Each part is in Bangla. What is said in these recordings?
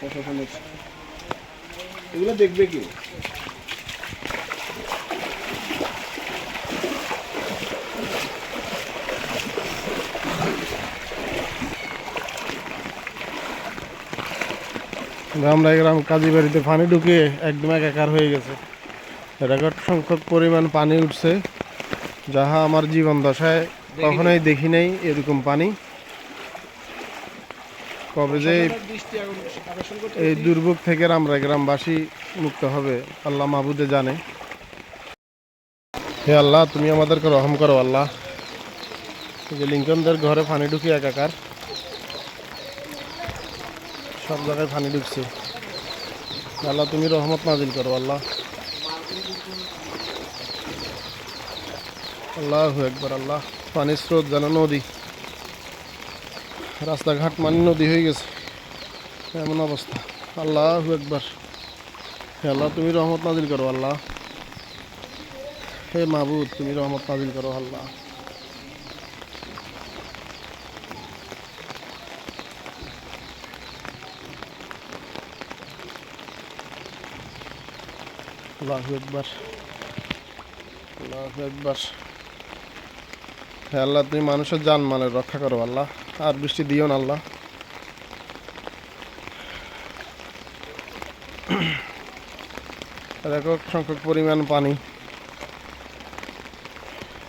প্রশাসনের এগুলো দেখবে কি? আমরা গ্রাম কাজী বাড়িতে পানি ঢুকে একদম একাকার হয়ে গেছে। রেকর্ড সংখ্যক পরিমাণ পানি উঠছে। যাহা আমার জীবন দশায় কখনোই দেখি নাই এরকম পানি। কবে যে এই- দুর্ভোগ থেকে আমরা গ্রামবাসী মুক্ত হবে, আল্লাহ মাহবুদে জানে। হে আল্লাহ, তুমি আমাদেরকে রহম করো আল্লাহ। যে লিঙ্কনদের ঘরে পানি ঢুকি একাকার। সব জায়গায় পানি ঢুকছে। আল্লাহ, তুমি রহমত নাজিল করো আল্লাহ। আল্লাহ একবার আল্লাহ। পানির স্রোত যেন নদী রাস্তাঘাট মানি নদী হয়ে গেছে। এমন অবস্থা। আল্লাহ একবার আল্লাহ, তুমি রহমত নাজিল করো, আল্লাহ। হে মাহবুদ তুমি রহমত নাজিল করো, আল্লাহ। আল্লাহ একবার আল্লাহ একবার আল্লাহ, তুমি মানুষের জানমালের রক্ষা করো, আল্লাহ। আর বৃষ্টি দিও না আল্লাহ। একক সংখ্যক পরিমাণ পানি।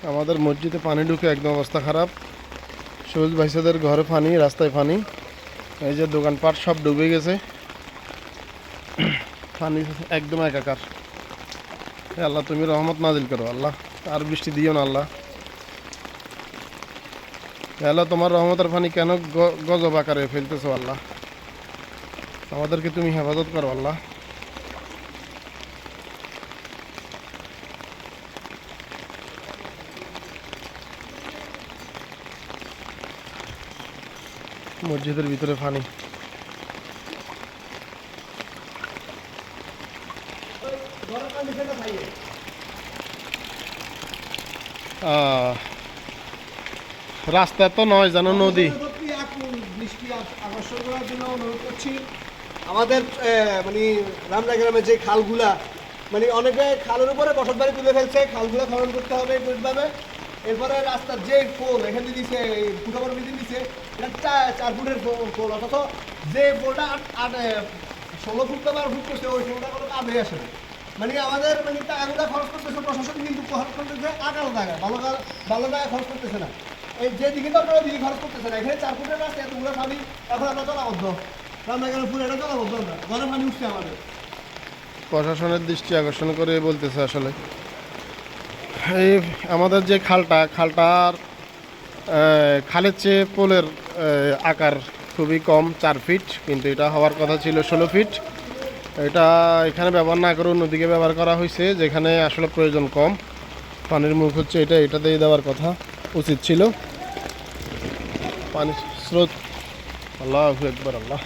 আমাদের মসজিদে পানি ঢুকে একদম অবস্থা খারাপ। সবুজ ভাইসাদের ঘরে পানি, রাস্তায় পানি। এই যে দোকানপাট সব ডুবে গেছে। পানি একদম একাকার। আল্লাহ, তুমি রহমত নাজিল করো আল্লাহ। আর বৃষ্টি দিও না আল্লাহ। আল্লাহ তোমার রহমতের পানি কেন গজব আকারে ফেলতেছো আল্লাহ? আমাদেরকে তুমি হেফাজত করো আল্লাহ। মসজিদের ভিতরে পানি আহ, রাস্তা তো নয় জানো নদী। আমাদের মানে রামরা গ্রামে যে খালগুলা মানে অনেকে খালের উপরে বসত বাড়ি তুলে ফেলছে খালগুলো খনন করতে হবে ঠিকভাবে এরপরে রাস্তার যে পোল এখানে দিছে এই ফুটাবার মিদিন দিছে এটা চার ফুটের পোল অথচ যে পোলটা আট আট ষোলো ফুট বা বারো ফুট করছে ওই পোলটা কোনো কাজে আসে না। মানে আমাদের মানে টাকাগুলো খরচ করতেছে প্রশাসন কিন্তু খরচ করতেছে আকাল টাকা ভালো ভালো টাকা খরচ করতেছে না। এই যে দিকে দরকার ওই খরচ করতেছে না এখানে চার ফুটের রাস্তা এতগুলো পানি এখন আমরা জলাবদ্ধ পুরো এটা জলাবদ্ধ আমরা পানি উঠছে আমাদের। প্রশাসনের দৃষ্টি আকর্ষণ করে বলতেছে আসলে। এই আমাদের যে খালটা, খালটার খালের চেয়ে পোলের আকার খুবই কম, চার ফিট, কিন্তু এটা হওয়ার কথা ছিল ষোলো ফিট। এটা এখানে ব্যবহার না করে অন্যদিকে ব্যবহার করা হয়েছে, যেখানে আসলে প্রয়োজন কম। পানির মুখ হচ্ছে এটা এটা দিয়ে দেওয়ার কথা। উচিত ছিল। পানির স্রোত। আল্লাহ একবার আল্লাহ।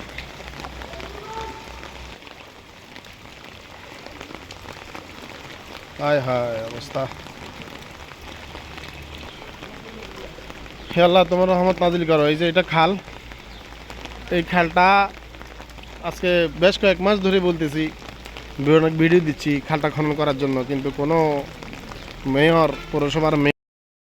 হায় হায় অবস্থা। হে আল্লাহ, তোমার রহমত নাজিল করো। এই যে এটা খাল। এই খালটা আজকে বেশ কয়েক মাস ধরে বলতেছি অনেক ভিডিও দিচ্ছি খালটা খনন করার জন্য। কিন্তু কোনো মেয়র, পৌরসভার মেয়র